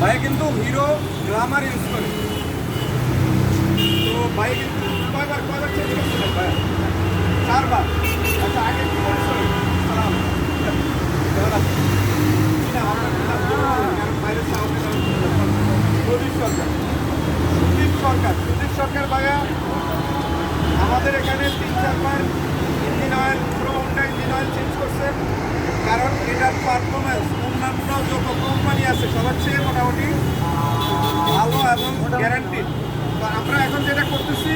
ভাই কিন্তু hero Glamour use করে। তো ভাই কিন্তু কয়বার কয়বার চেঞ্জ করছিলেন ভাই? চারবার। আচ্ছা আগে কি করছিলেন সালাম। প্রদীপ সরকার। সুদীপ সরকার। সুদীপ সরকার ভাইয়া, আমাদের এখানে তিন, চারবার ইঞ্জিন অয়েল পুরো হোন্ডা ইঞ্জিন অয়েল চেঞ্জ করছে। কারণ এটার পারফরমেন্স অন্যান্য যত কোম্পানি আছে, সবার চেয়ে মোটামুটি ভালো এবং গ্যারান্টি আমরা এখন যেটা করতেছি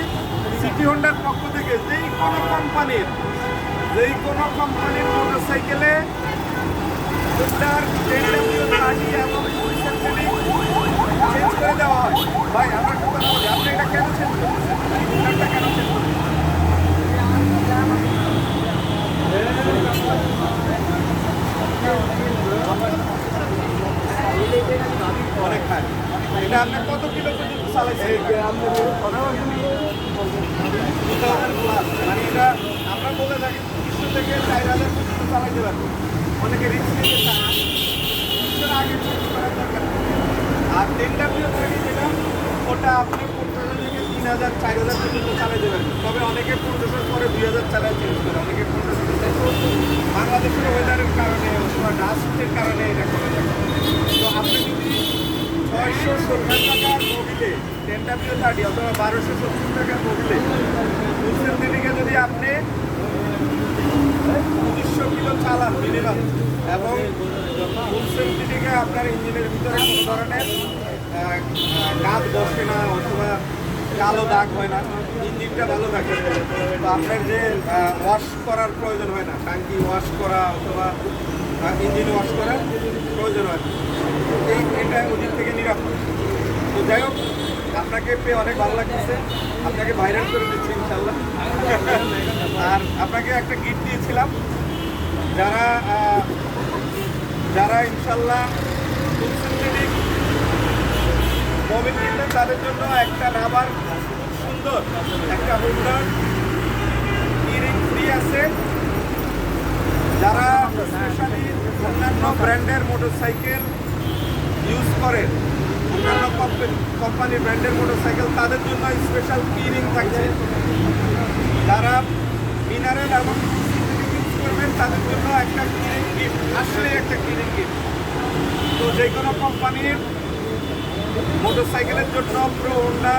সিটি হোন্ডার পক্ষ থেকে যেই কোনো কোম্পানির যেই কোনো কোম্পানির মোটর সাইকেলে হোন্ডার এবং চেঞ্জ করে দেওয়া হয় ভাই আমরা একটা কথা বলি আপনি এটা কেন চেঞ্জ করতেছেন হোন্ডারটা কেন চেঞ্জ করতেছেন অনেক খায় এটা আপনি কত কিলো পর্যন্ত চালাইছেন মানে এটা আমরা বলে থাকি পঁচিশশো থেকে চার হাজার পর্যন্ত চালাইতে পারব অনেকে রিক্স নিতে চায় না। পঁচিশশোর আগে আর টেন ডাব্লিউ থার্টি যেটা ওটা আপনি পনেরো থেকে তিন হাজার চার হাজার পর্যন্ত চালাইতে পারবেন তবে অনেকে পনেরোশোর পরে দুই হাজার চালায় চেঞ্জ করে অনেকে পনেরোশো বাংলাদেশের ওয়েদারের কারণে অথবা ডাস্টের কারণে এটা করে যদি ছয়শো সত্তর টাকার মোবিলে টেন ডাব্লিউ থার্টি অথবা বারোশো সত্তর টাকার মোবিলে বুঝছেন দিদিকে যদি আপনি পঁচিশশো কিলো চালান মিনিমাম এবং বুঝছেন দিদিকে আপনার ইঞ্জিনের ভিতরে কোনো ধরনের কাজ বসে না অথবা কালো দাগ হয় না ইঞ্জিনটা ভালো থাকে তো আপনার যে ওয়াশ করার প্রয়োজন হয় না টাঙ্কি ওয়াশ করা অথবা ইঞ্জিন ওয়াশ করার প্রয়োজন হয় না এই এটা ওদিক থেকে নিরাপদ তো যাই হোক আপনাকে পেয়ে অনেক ভালো লাগতেছে। আপনাকে ভাইরাল করে দিচ্ছি ইনশাল্লাহ আর আপনাকে একটা গিফট দিয়েছিলাম। যারা যারা ইনশাল্লাহ তাদের জন্য একটা রাবার সুন্দর একটা হোল্ডার ইরিং ফ্রি আছে। যারা অন্যান্য ব্র্যান্ডের মোটরসাইকেল ইউজ করেন কোম্পানির ব্র্যান্ডের মোটরসাইকেল তাদের জন্য স্পেশাল কিরিং থাকছে। যারা মিনারেল এবং করবেন, তাদের জন্য একটা কিরিং গিফট আসলে একটা কিরিং গিফট তো যে কোনো কোম্পানির মোটরসাইকেলের জন্য প্রো হোন্ডা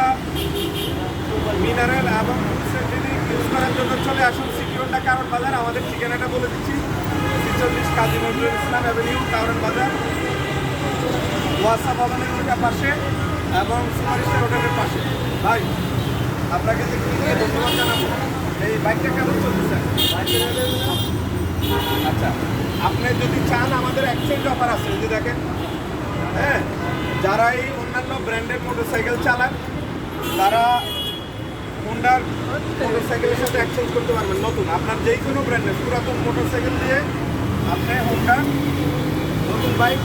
মিনারেল এবং ইউজ করার জন্য চলে আসুন হোন্ডা কারণ বাজার। আমাদের ঠিকানাটা বলে দিচ্ছি। ছিচল্লিশ কাজী নজরুল ইসলাম অ্যাভিনিউ কারণ বাজার। ওয়াসা ভবনের ওইটা পাশে এবং সুপারিস্টার হোটেলের পাশে। ভাই, আপনাকে ধন্যবাদ জানাব। এই বাইকটা কেমন চলতেছে? আচ্ছা আপনি যদি চান আমাদের এক্সচেঞ্জ অফার আছে যদি দেখেন। হ্যাঁ যারা এই অন্যান্য ব্র্যান্ডের মোটরসাইকেল চালান, তারা হোন্ডার মোটরসাইকেলের সাথে এক্সচেঞ্জ করতে পারবেন নতুন। আপনার যেই কোনো ব্র্যান্ডের পুরাতন মোটরসাইকেল দিয়ে আপনি হোন্ডার বাইক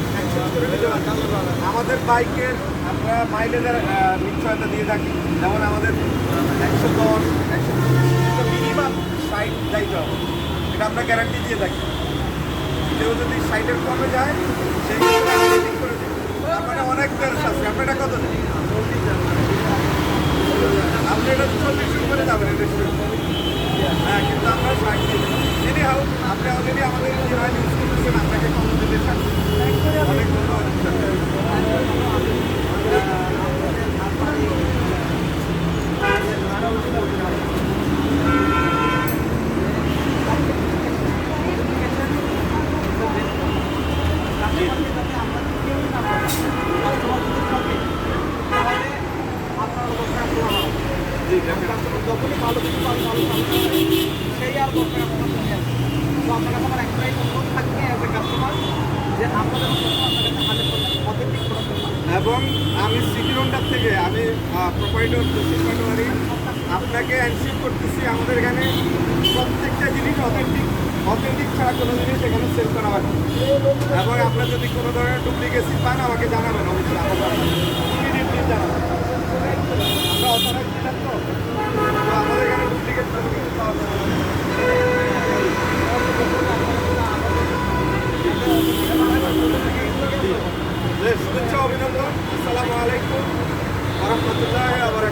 আমাদের বাইকের আমরা মাইলেজের নিশ্চয়তা দিয়ে থাকি। যেমন আমাদের একশো দশ, একশো মিনিমাম ষাট যাইতে হবে। এটা আমরা গ্যারান্টি দিয়ে থাকি। কেউ যদি সাইডের কমে যায়, সেই rating করে আপনার অনেক বেরস আছে। আপনার কত আপনি এটা চল্লিশ করে যাবেন, এটা হ্যাঁ কিন্তু আমরা ষাট দিই এনি হাউ আপনি অলরেডি আমাদের অয়েল ইউজ করতেছেন, আপনাকে কম দিতে চান অনেক ধন্যবাদ জি দেখেন যখনই ভালো ভালো সেই আর তো একটাই কাস্টমার যে এবং আমি সিটি হোন্ডার থেকে, আমি প্রোপাইটর পাটোয়ারি আপনাকে এনশিওর করতেছি আমাদের এখানে প্রত্যেকটা জিনিস অথেন্টিক অথেন্টিক ছাড়া কোনো জিনিস এখানে সেল করা হয়। এবং আপনার যদি কোনো ধরনের ডুপ্লিকেসি পান, আমাকে জানাবেন, অবশ্যই আমাকে ইমিডিয়েটলি জানাবেন আমরা অথরাইজ দিলাম তো তো আমাদের এখানে ডুপ্লিকেট কোনো কিছু পাওয়া যাবে না। জি, শুভেচ্ছা অভিনন্দন। আসসালামু আলাইকুম। রহমতুল্লাহ আবার